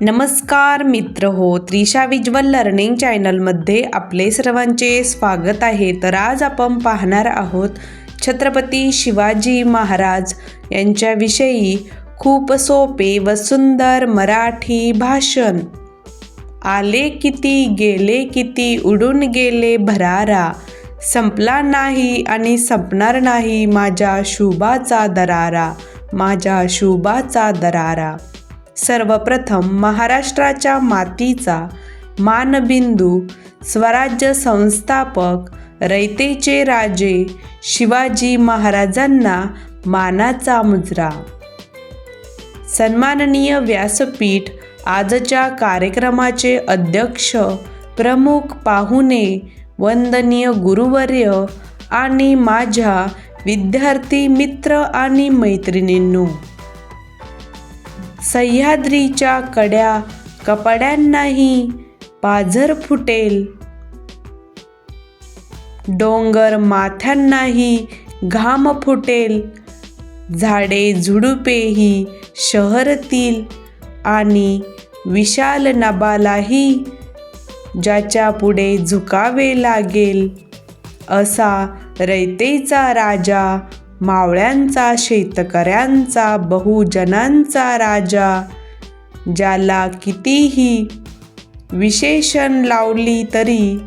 नमस्कार मित्र हो त्रिशा विज्वल लर्निंग चॅनलमध्ये आपले सर्वांचे स्वागत आहे. तर आज आपण पाहणार आहोत छत्रपती शिवाजी महाराज यांच्याविषयी खूप सोपे व सुंदर मराठी भाषण. आले किती गेले किती उडून गेले भरारा. संपला नाही आणि संपणार नाही माझ्या शुभाचा दरारा माझ्या शुभाचा दरारा. सर्वप्रथम महाराष्ट्राच्या मातीचा मानबिंदू स्वराज्य संस्थापक रयतेचे राजे शिवाजी महाराजांना मानाचा मुजरा. सन्माननीय व्यासपीठ आजच्या कार्यक्रमाचे अध्यक्ष प्रमुख पाहुणे वंदनीय गुरुवर्य आणि माझ्या विद्यार्थी मित्र आणि मैत्रिणींनो. सह्याद्रीच्या कड्या कपड्यांनाही पाझर फुटेल. डोंगर माथ्यांनाही घाम फुटेल. झाडे झुडुपेही शहरतील आणि विशाल नबालाही ज्याच्या पुढे झुकावे लागेल. असा रयतेचा राजा मावळ्यांचा शेतकऱ्यांचा बहुजनांचा राजा ज्याला कितीही विशेषण लावली तरी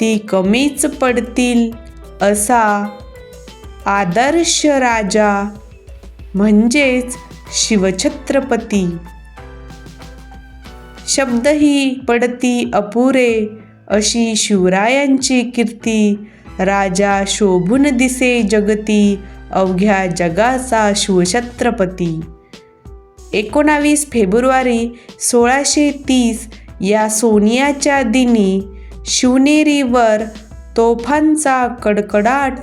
ती कमीच पडतील असा आदर्श राजा म्हणजेच शिवछत्रपती. शब्दही पडती अपुरे अशी शिवरायांची कीर्ती राजा शोभून दिसे जगती अवघ्या जगाचा शिवछत्रपती. एकोणावीस फेब्रुवारी सोळाशे तीस या सोनियाच्या दिनी शिवनेरीवर तोफांचा कडकडाट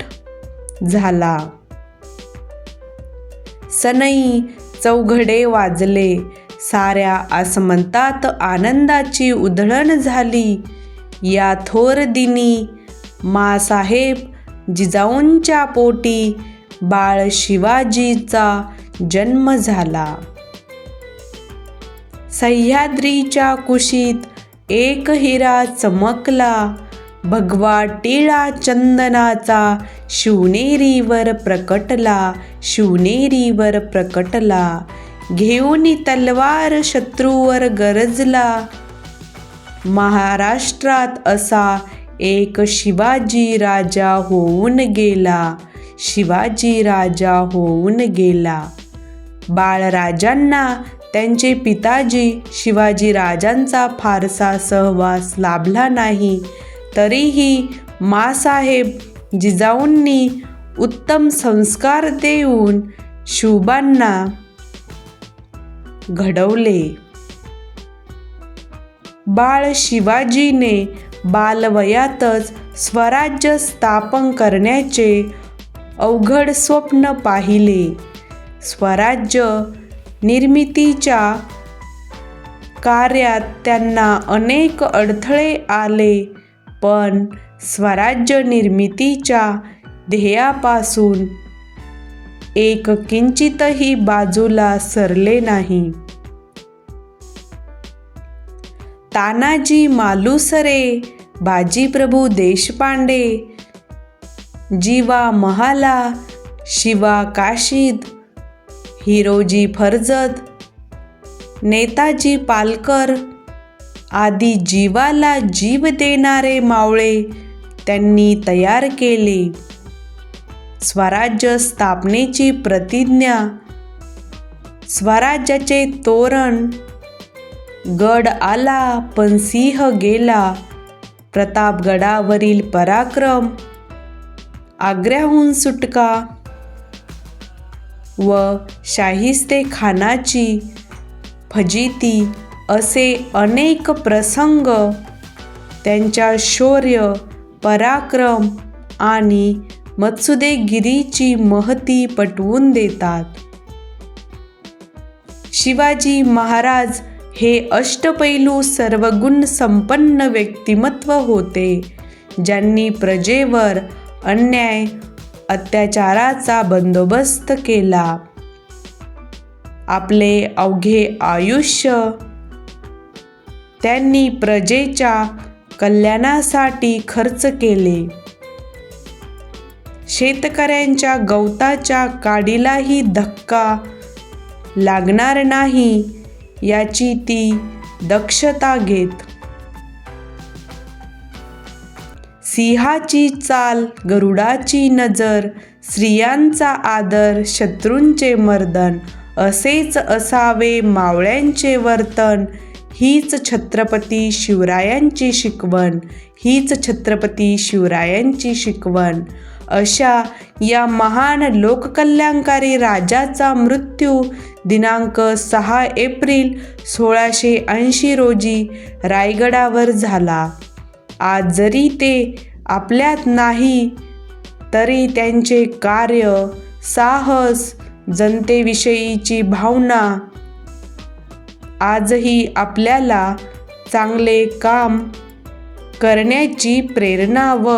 झाला. सनई चौघडे वाजले. साऱ्या आसमंतात आनंदाची उधळण झाली. या थोर दिनी मासाहेब जिजाऊंच्या पोटी बाळ शिवाजीचा जन्म झाला. सह्याद्रीच्या कुशीत एक हिरा चमकला. भगवा टिळा चंदनाचा शिवनेरीवर प्रकटला शिवनेरीवर प्रकटला. घेऊन तलवार शत्रूवर गरजला. महाराष्ट्रात असा एक शिवाजी राजा होऊन गेला शिवाजी राजा होऊन गेला. बाळराजांना त्यांचे पिताजी शिवाजी राजांचा फारसा सहवास लाभला नाही. तरीही मासाहेब जिजाऊंनी उत्तम संस्कार देऊन शुभांना घडवले. बाळ शिवाजीने बालवयातच स्वराज्य स्थापन करण्याचे अवघड स्वप्न पाहिले. स्वराज्य निर्मितीच्या कार्यात त्यांना अनेक अडथळे आले पण स्वराज्य निर्मितीच्या ध्येयापासून एक किंचितही बाजूला सरले नाही. तानाजी मालुसरे बाजीप्रभू देशपांडे जीवा महाला शिवा काशीद हिरोजी फर्जत नेताजी पालकर आदी जीवाला जीव देणारे मावळे त्यांनी तयार केले. स्वराज्य स्थापनेची प्रतिज्ञा स्वराज्याचे तोरण गड आला पण सिंह गेला. प्रतापगडावरील पराक्रम आग्र्याहून सुटका. व शाहिस्ते खानाची फजिती असे अनेक प्रसंग त्यांच्या शौर्य पराक्रम आणि मत्सुदेगिरीची महती पटवून देतात. शिवाजी महाराज हे अष्टपैलू सर्वगुण संपन्न व्यक्तिमत्व होते ज्यांनी प्रजेवर अन्याय अत्याचाराचा बंदोबस्त केला. आपले अवघे आयुष्य त्यांनी प्रजेच्या कल्याणासाठी खर्च केले. शेतकऱ्यांच्या गवताच्या काडीलाही धक्का लागणार नाही. याची ती दक्षता घेत. सिंहाची चाल गरुडाची नजर स्त्रियांचा आदर शत्रूंचे मर्दन असेच असावे मावळ्यांचे वर्तन हीच छत्रपती शिवरायांची शिकवण हीच छत्रपती शिवरायांची शिकवण. अशा या महान लोककल्याणकारी राजाचा मृत्यू दिनांक सहा एप्रिल सोळाशे ऐंशी रोजी रायगडावर झाला. आज जरी ते आपल्यात नाही तरी त्यांचे कार्य साहस जनतेविषयीची भावना आजही आपल्याला चांगले काम करण्याची प्रेरणा व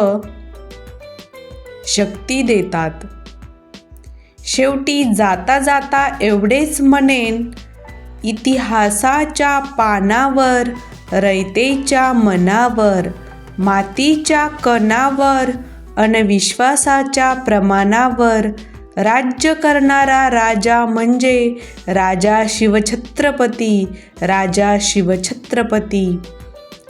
शक्ती देतात. शेवटी जाता जाता एवढेच म्हणेन इतिहासाच्या पानावर रयतेच्या मनावर मातीच्या कणावर अनविश्वासाच्या प्रमाणावर राज्य करणारा राजा म्हणजे राजा शिवछत्रपती राजा शिवछत्रपती.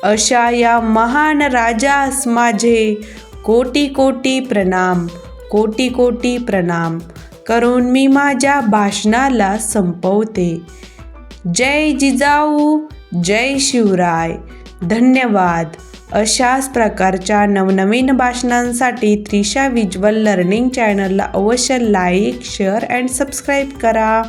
अशा या महान राजास माझे कोटी कोटी प्रणाम कोटी कोटी प्रणाम. करून मी माझ्या भाषणाला संपवते. जय जिजाऊ जय शिवराय. धन्यवाद. अशाच प्रकारच्या नवनवीन भाषणांसाठी त्रिशा विज्युअल लर्निंग चॅनलला अवश्य लाईक शेअर अँड सबस्क्राईब करा.